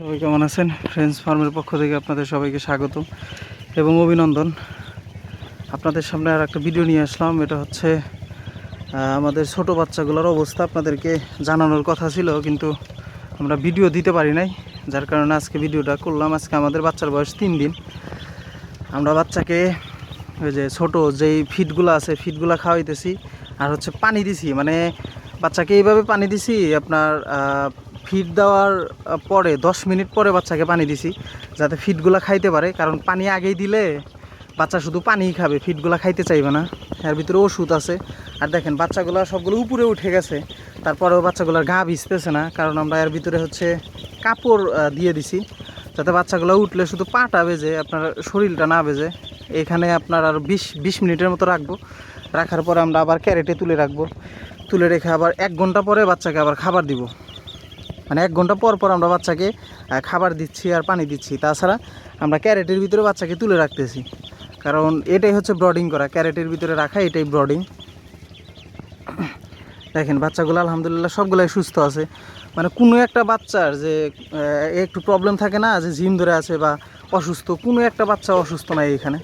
সবাই কেমন আছেন? ফ্রেন্ডস ফার্মের পক্ষ থেকে আপনাদের সবাইকে স্বাগত এবং অভিনন্দন। আপনাদের সামনে আর একটা ভিডিও নিয়ে আসলাম। এটা হচ্ছে আমাদের ছোট বাচ্চাগুলোর অবস্থা। আপনাদেরকে জানানোর কথা ছিল, কিন্তু আমরা ভিডিও দিতে পারি নাই। যার কারণে আজকে ভিডিওটা করলাম। আজকে আমাদের বাচ্চার বয়স তিন দিন। আমরা বাচ্চাকে ওই যে ছোট যেই ফিটগুলো আছে ফিটগুলো খাওয়াইতেছি। আর হচ্ছে পানি দিছি। মানে বাচ্চাকে এইভাবে পানি দিছি, আপনার ফিড দেওয়ার পরে, দশ মিনিট পরে বাচ্চাকে পানি দিছি, যাতে ফিডগুলো খাইতে পারে। কারণ পানি আগেই দিলে বাচ্চা শুধু পানিই খাবে, ফিডগুলো খাইতে চাইবে না। এর ভিতরে ওষুধ আছে। আর দেখেন, বাচ্চাগুলো সবগুলো উপরে উঠে গেছে। তারপরেও বাচ্চাগুলোর গা ভিজতেছে না, কারণ আমরা এর ভিতরে হচ্ছে কাপড় দিয়ে দিছি। যাতে বাচ্চাগুলো উঠলে শুধু পাটা বেজে, আপনার শরীরটা না বেজে। এখানে আপনার আর বিশ বিশ মিনিটের মতো রাখব। রাখার পরে আমরা আবার ক্যারেটে তুলে রাখব। তুলে রেখে আবার এক ঘণ্টা পরে বাচ্চাকে আবার খাবার দিব। মানে এক ঘণ্টা পর পর আমরা বাচ্চাকে খাবার দিচ্ছি আর পানি দিচ্ছি। তাছাড়া আমরা ক্যারেটের ভিতরে বাচ্চাকে তুলে রাখতেছি। কারণ এটাই হচ্ছে ব্রডিং করা। ক্যারেটের ভিতরে রাখা, এটাই ব্রডিং দেখেন, বাচ্চাগুলো আলহামদুলিল্লাহ সবগুলাই সুস্থ আছে। মানে কোনো একটা বাচ্চার যে একটু প্রবলেম থাকে না যে জিম ধরে আছে বা অসুস্থ, কোনো একটা বাচ্চা অসুস্থ নাই এখানে।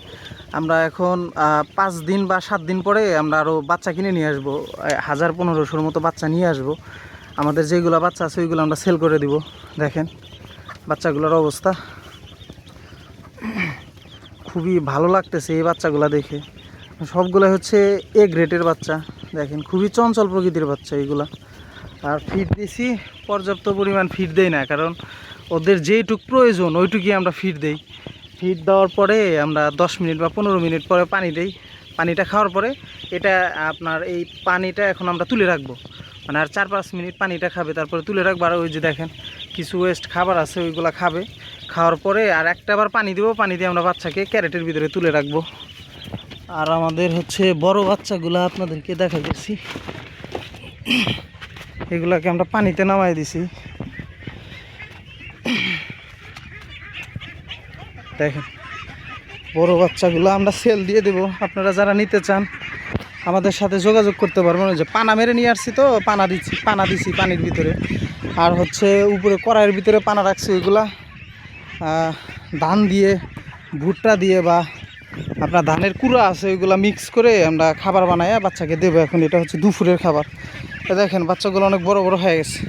আমরা এখন পাঁচ দিন বা সাত দিন পরে আমরা আরও বাচ্চা কিনে নিয়ে আসব। হাজার পনেরোশোর মতো বাচ্চা নিয়ে আসব। আমাদের যেগুলো বাচ্চা আছে, ওইগুলো আমরা সেল করে দিব। দেখেন, বাচ্চাগুলোর অবস্থা। খুবই ভালো লাগতেছে এই বাচ্চাগুলো দেখে। সবগুলো হচ্ছে এ গ্রেটের বাচ্চা। দেখেন, খুবই চঞ্চল প্রকৃতির বাচ্চা এইগুলা আর ফিড দিছি, পর্যাপ্ত পরিমাণ ফিড দেই না, কারণ ওদের যেইটুক প্রয়োজন, ওইটুকুই আমরা ফিড দেই। ফিড দেওয়ার পরে আমরা দশ মিনিট বা পনেরো মিনিট পরে পানি দেই। পানিটা খাওয়ার পরে এটা আপনার এই পানিটা এখন আমরা তুলে রাখব। মানে আর চার পাঁচ মিনিট পানিটা খাবে, তারপরে তুলে রাখব। আর ওই যে দেখেন, কিছু ওয়েস্ট খাবার আছে, ওইগুলো খাবে। খাওয়ার পরে আর একটা বার পানি দেবো, পানি দিয়ে আমরা বাচ্চাকে ক্যারেটের ভিতরে তুলে রাখব। আর আমাদের হচ্ছে বড় বাচ্চাগুলো আপনাদেরকে দেখা গেছি এগুলাকে আমরা পানিতে নামাই দিছি। দেখেন, বড় বাচ্চাগুলো আমরা সেল দিয়ে দেব। আপনারা যারা নিতে চান আমাদের সাথে যোগাযোগ করতে পারবেন ওই যে পানা মেরে নিয়ে আসছি তো, পানা দিচ্ছি, পানা দিছি পানির ভিতরে। আর হচ্ছে উপরে কড়াইয়ের ভিতরে পানা রাখছি ওইগুলা ধান দিয়ে, ভুট্টা দিয়ে বা আপনার ধানের কুড়া আছে, ওইগুলা মিক্স করে আমরা খাবার বানাই বাচ্চাকে দেবো। এখন এটা হচ্ছে দুপুরের খাবার। দেখেন, বাচ্চাগুলো অনেক বড় বড় হয়ে গেছে।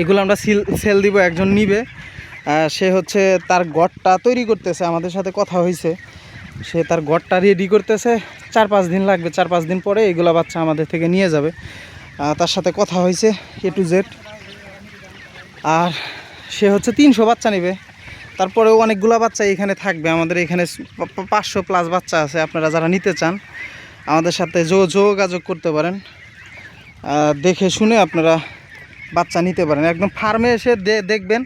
এগুলো আমরা সিল, সেল দিব, একজন নিবে। সে হচ্ছে তার গড়টা তৈরি করতেছে, আমাদের সাথে কথা হয়েছে সে তার গড়টা রেডি করতেছে। চার পাঁচ দিন লাগবে, চার পাঁচ দিন পরে এগুলো বাচ্চা আমাদের থেকে নিয়ে যাবে। তার সাথে কথা হয়েছে এ টু জেড আর সে হচ্ছে তিনশো বাচ্চা নেবে। তারপরেও অনেকগুলো বাচ্চা এখানে থাকবে। আমাদের এখানে পাঁচশো প্লাস বাচ্চা আছে, আপনারা যারা নিতে চান, আমাদের সাথে যোগাযোগ করতে পারেন। দেখে শুনে আপনারা বাচ্চা নিতে পারেন। একদম ফার্মে এসে দেখবেন,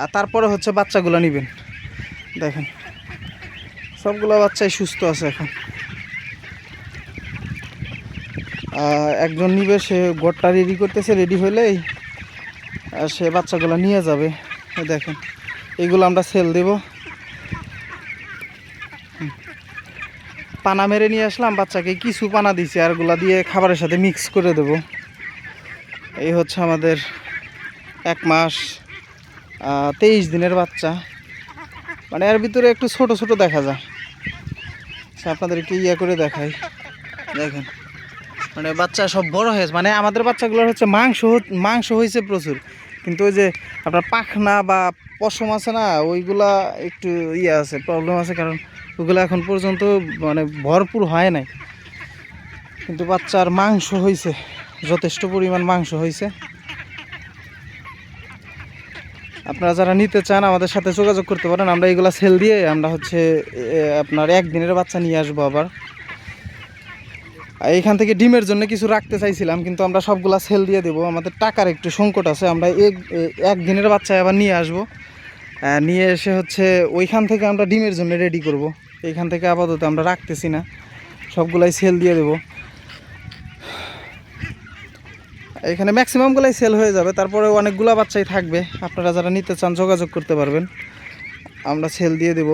আর তারপরে হচ্ছে বাচ্চাগুলো নেবেন। দেখেন। সবগুলো বাচ্চাই সুস্থ আছে এখন। একজন নিবে, সে গোটটা রেডি করতেছে রেডি হলেই সে বাচ্চাগুলো নিয়ে যাবে। দেখেন, এগুলো আমরা সেল দেব। পানা মেরে নিয়ে আসলাম, বাচ্চাকে কিছু পানা দিছি আরগুলা দিয়ে খাবারের সাথে মিক্স করে দেব। এই হচ্ছে আমাদের এক মাস তেইশ দিনের বাচ্চা। মানে এর ভিতরে একটু ছোট ছোট দেখা যায়। আপনাদেরকে ইয়ে করে দেখাই। দেখেন। মানে বাচ্চা সব বড় হয়েছে মানে আমাদের বাচ্চাগুলোর হচ্ছে মাংস মাংস হয়েছে প্রচুর। কিন্তু ওই যে আপনার পাখনা বা পশম আছে না, ওইগুলা একটু ইয়ে আছে প্রবলেম আছে কারণ ওগুলো এখন পর্যন্ত মানে ভরপুর হয় নাই। কিন্তু বাচ্চার মাংস হয়েছে যথেষ্ট পরিমাণ মাংস হয়েছে আপনারা যারা নিতে চান, আমাদের সাথে যোগাযোগ করতে পারেন। আমরা এগুলা সেল দিয়ে আমরা হচ্ছে আপনার একদিনের বাচ্চা নিয়ে আসব আবার। এইখান থেকে ডিমের জন্য কিছু রাখতে চাইছিলাম, কিন্তু আমরা সবগুলা সেল দিয়ে দেবো। আমাদের টাকার একটু সংকট আছে, আমরা এক একদিনের বাচ্চা আবার নিয়ে আসব। নিয়ে এসে হচ্ছে ওইখান থেকে আমরা ডিমের জন্য রেডি করব। এইখান থেকে আপাতত আমরা রাখতেছি না। সবগুলাই সেল দিয়ে দেবো। এখানে ম্যাক্সিমামগুলাই সেল হয়ে যাবে। তারপরে অনেকগুলা বাচ্চাই থাকবে। আপনারা যারা নিতে চান, যোগাযোগ করতে পারবেন। আমরা সেল দিয়ে দেব।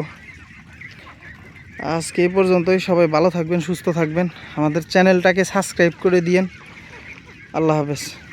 আজকে এই পর্যন্তই। সবাই ভালো থাকবেন, সুস্থ থাকবেন। আমাদের চ্যানেলটাকে সাবস্ক্রাইব করে দিয়েন। আল্লাহ হাফেজ।